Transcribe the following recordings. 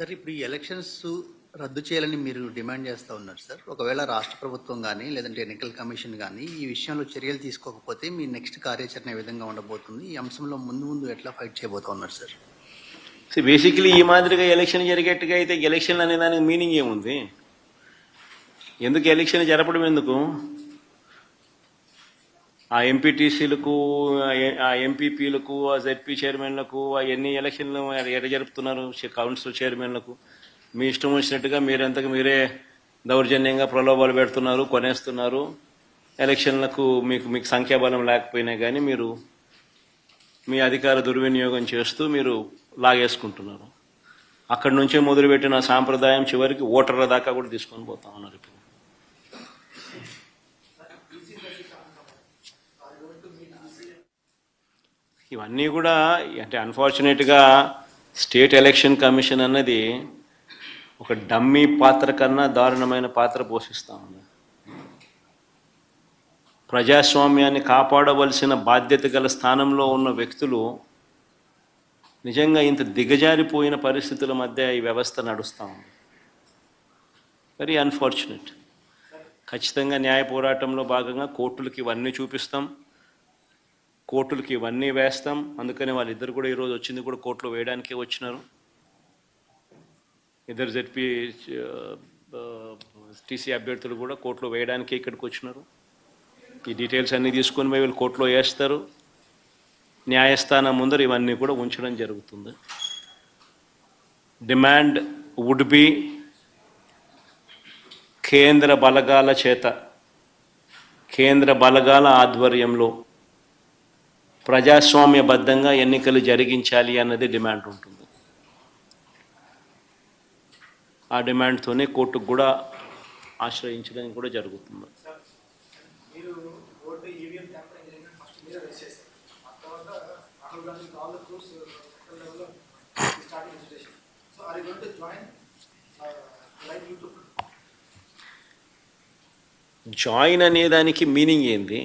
Sir ఇప్పుడు ఈ elections రద్దు చేయాలని మీరు డిమాండ్ చేస్తూ ఉన్నారు సార్. ఒకవేళ రాష్ట్ర ప్రభుత్వం కానీ లేదంటే ఎన్నికల కమిషన్ కానీ ఈ విషయంలో చర్యలు తీసుకోకపోతే మీ నెక్స్ట్ కార్యాచరణ ఏ విధంగా ఉండబోతుంది? ఈ అంశంలో ముందు ముందు ఎట్లా ఫైట్ చేయబోతా ఉన్నారు సార్? బేసికలీ ఈ మాదిరిగా ఎలక్షన్ జరిగేట్టుగా అయితే ఎలక్షన్ అనే దానికి మీనింగ్ ఏముంది? ఎందుకు ఎలక్షన్ జరపడం ఎందుకు? ఆ ఎంపీటీసీలకు ఆ ఎంపీపీలకు ఆ జెడ్పీ చైర్మన్లకు ఆ ఎన్ని ఎలక్షన్లు ఎడ జరుపుతున్నారు కౌన్సిల్ చైర్మన్లకు మీ ఇష్టం వచ్చినట్టుగా మీరెంతకు మీరే దౌర్జన్యంగా ప్రలోభాలు పెడుతున్నారు కొనేస్తున్నారు. ఎలక్షన్లకు మీకు మీకు సంఖ్యాబలం లేకపోయినా కానీ మీరు మీ అధికార దుర్వినియోగం చేస్తూ మీరు లాగేసుకుంటున్నారు. అక్కడి నుంచే మొదలుపెట్టిన సాంప్రదాయం చివరికి ఓటర్ల దాకా కూడా తీసుకొని పోతా ఉన్నారు ఇప్పుడు. ఇవన్నీ కూడా అంటే అన్ఫార్చునేట్గా స్టేట్ ఎలక్షన్ కమిషన్ అన్నది ఒక డమ్మీ పాత్ర కన్నా దారుణమైన పాత్ర పోషిస్తూ ఉంది. ప్రజాస్వామ్యాన్ని కాపాడవలసిన బాధ్యత గల స్థానంలో ఉన్న వ్యక్తులు నిజంగా ఇంత దిగజారిపోయిన పరిస్థితుల మధ్య ఈ వ్యవస్థ నడుస్తూ ఉంది. వెరీ అన్ఫార్చునేట్ ఖచ్చితంగా న్యాయ పోరాటంలో భాగంగా కోర్టులకి ఇవన్నీ చూపిస్తాం. కోర్టులకి ఇవన్నీ వేస్తాం. అందుకని వాళ్ళిద్దరు కూడా ఈరోజు వచ్చింది కూడా కోర్టులో వేయడానికే వచ్చినారు. ఇద్దరు జెడ్పీ టీసీ అభ్యర్థులు కూడా కోర్టులో వేయడానికే ఇక్కడికి వచ్చినారు. ఈ డీటెయిల్స్ అన్నీ తీసుకొని పోయి వీళ్ళు కోర్టులో వేస్తారు. న్యాయస్థానం ముందర ఇవన్నీ కూడా ఉంచడం జరుగుతుంది. డిమాండ్ వుడ్ బి కేంద్ర బలగాల చేత కేంద్ర బలగాల ఆధ్వర్యంలో ప్రజాస్వామ్యబద్ధంగా ఎన్నికలు జరిగించాలి అన్నది డిమాండ్ ఉంటుంది. ఆ డిమాండ్తోనే కోర్టుకు కూడా ఆశ్రయించడం కూడా జరుగుతుంది. Join like YouTube. జాయిన్ అనే దానికి మీనింగ్ ఏంది?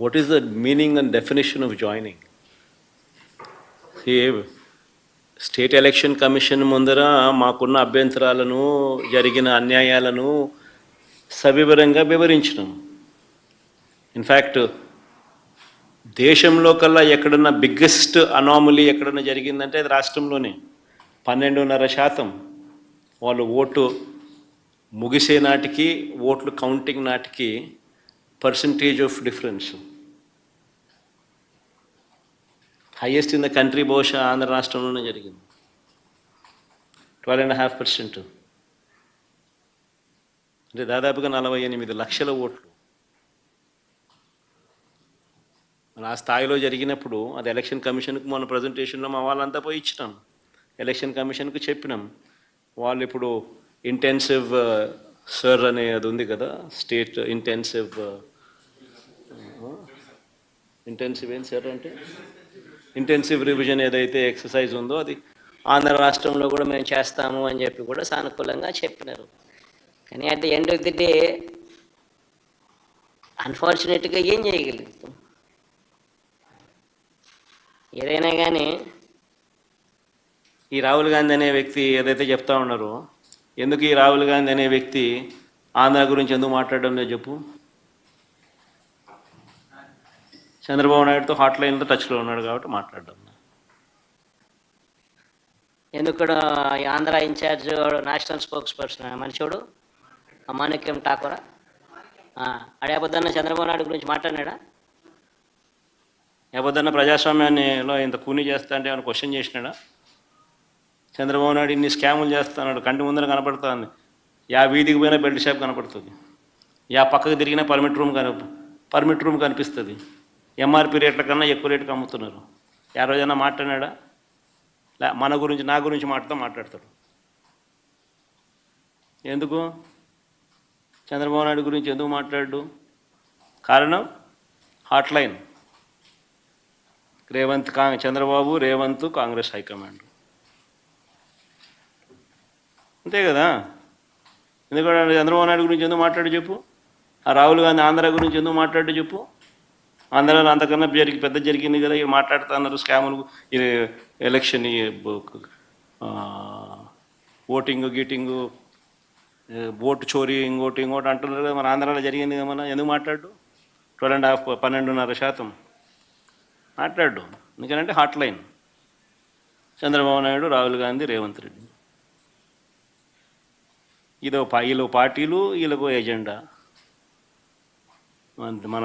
What is the meaning and definition of joining state election commission ముందర మాకున్న అభ్యంతరాలను జరిగిన అన్యాయాలను సవివరంగా వివరించినాం. ఇన్ఫ్యాక్ట్ దేశంలో కల్లా ఎక్కడన్నా బిగ్గెస్ట్ అనామలీ ఎక్కడన్నా జరిగిందంటే అది రాష్ట్రంలోనే. పన్నెండున్నర శాతం వాళ్ళు ఓటు ముగిసే నాటికి ఓట్లు కౌంటింగ్ నాటికి percentage of difference highest in the country బహుశా ఆంధ్ర రాష్ట్రంలోనే జరిగింది. ట్వెల్వ్ అండ్ హాఫ్ పర్సెంట్ అంటే దాదాపుగా నలభై ఎనిమిది లక్షల ఓట్లు. మన ఆ స్థాయిలో జరిగినప్పుడు అది ఎలక్షన్ కమిషన్కు మన ప్రజెంటేషన్లో మా వాళ్ళంతా పోయి ఇచ్చినాం. ఎలక్షన్ కమిషన్కు చెప్పినాం. వాళ్ళు ఇప్పుడు ఇంటెన్సివ్ సర్ uh, అనే అది ఉంది కదా స్టేట్ ఇంటెన్సివ్ ఇంటెన్సివ్ ఏం సార్ అంటే? ఇంటెన్సివ్ రివిజన్ ఏదైతే ఎక్సర్సైజ్ ఉందో అది ఆంధ్ర రాష్ట్రంలో కూడా మేము చేస్తాము అని చెప్పి కూడా సానుకూలంగా చెప్పినారు. కానీ at the end of the day అన్ఫార్చునేట్గా ఏం చేయగలుగుతాం? ఏదైనా కానీ ఈ రాహుల్ గాంధీ అనే వ్యక్తి ఏదైతే చెప్తా ఉన్నారో ఎందుకు ఈ రాహుల్ గాంధీ అనే వ్యక్తి ఆంధ్ర గురించి ఎందుకు మాట్లాడడం లేదు చెప్పు? చంద్రబాబు నాయుడుతో హాట్ లైన్లో టచ్లో ఉన్నాడు కాబట్టి మాట్లాడడం లేదు. ఎందుకు ఈ Andhra incharge national spokesperson మనిషిడు మాణిక్యం ఠాకూరా? అడే పొద్దున్న చంద్రబాబు నాయుడు గురించి మాట్లాడినాడా? లేకపోతే ప్రజాస్వామ్యాన్నిలో ఇంత కూని చేస్తా అంటే ఏమైనా క్వశ్చన్ చేసినాడా? చంద్రబాబు నాయుడు ఇన్ని స్కాములు చేస్తున్నాడు కంటి ముందర కనపడుతుంది. యా వీధికి పోయినా బెల్ట్ షాప్ కనపడుతుంది. యా పక్కకు తిరిగినా పర్మిట్ రూమ్ కన పర్మిట్ రూమ్ కనిపిస్తుంది. ఎంఆర్పి రేట్ల కన్నా ఎక్కువ రేటుకి అమ్ముతున్నారు. ఆ రోజైనా మాట్లాడాడా లే మన గురించి నా గురించి మాట్లాడుతూ మాట్లాడతాడు. ఎందుకు? చంద్రబాబు నాయుడు గురించి ఎందుకు మాట్లాడు? కారణం? హాట్లైన్. రేవంత్ కా చంద్రబాబు రేవంత్ కాంగ్రెస్ హైకమాండ్. అంతే కదా? ఎందుకంటే చంద్రబాబు నాయుడు గురించి ఎందుకు మాట్లాడు చెప్పు? ఆ రాహుల్ గాంధీ ఆంధ్ర గురించి ఎందుకు మాట్లాడు చెప్పు? ఆంధ్రాలో అంతకన్నా జరిగి పెద్ద జరిగింది కదా ఇవి మాట్లాడుతున్నారు స్కాములు. ఇది ఎలక్షన్ ఈ ఓటింగ్ గీటింగ్ ఓటు చోరీ ఇంకోటి ఇంకోటి అంటున్నారు కదా మన ఆంధ్రాలో జరిగింది కదా మన ఎందుకు మాట్లాడు? ట్వెల్వ్ అండ్ హాఫ్ పన్నెండున్నర శాతం. మాట్లాడు ఎందుకంటే హాట్ లైన్. చంద్రబాబు నాయుడు రాహుల్ గాంధీ రేవంత్ రెడ్డి. ఇదో వీళ్ళు పార్టీలు వీళ్ళకో ఎజెండా మన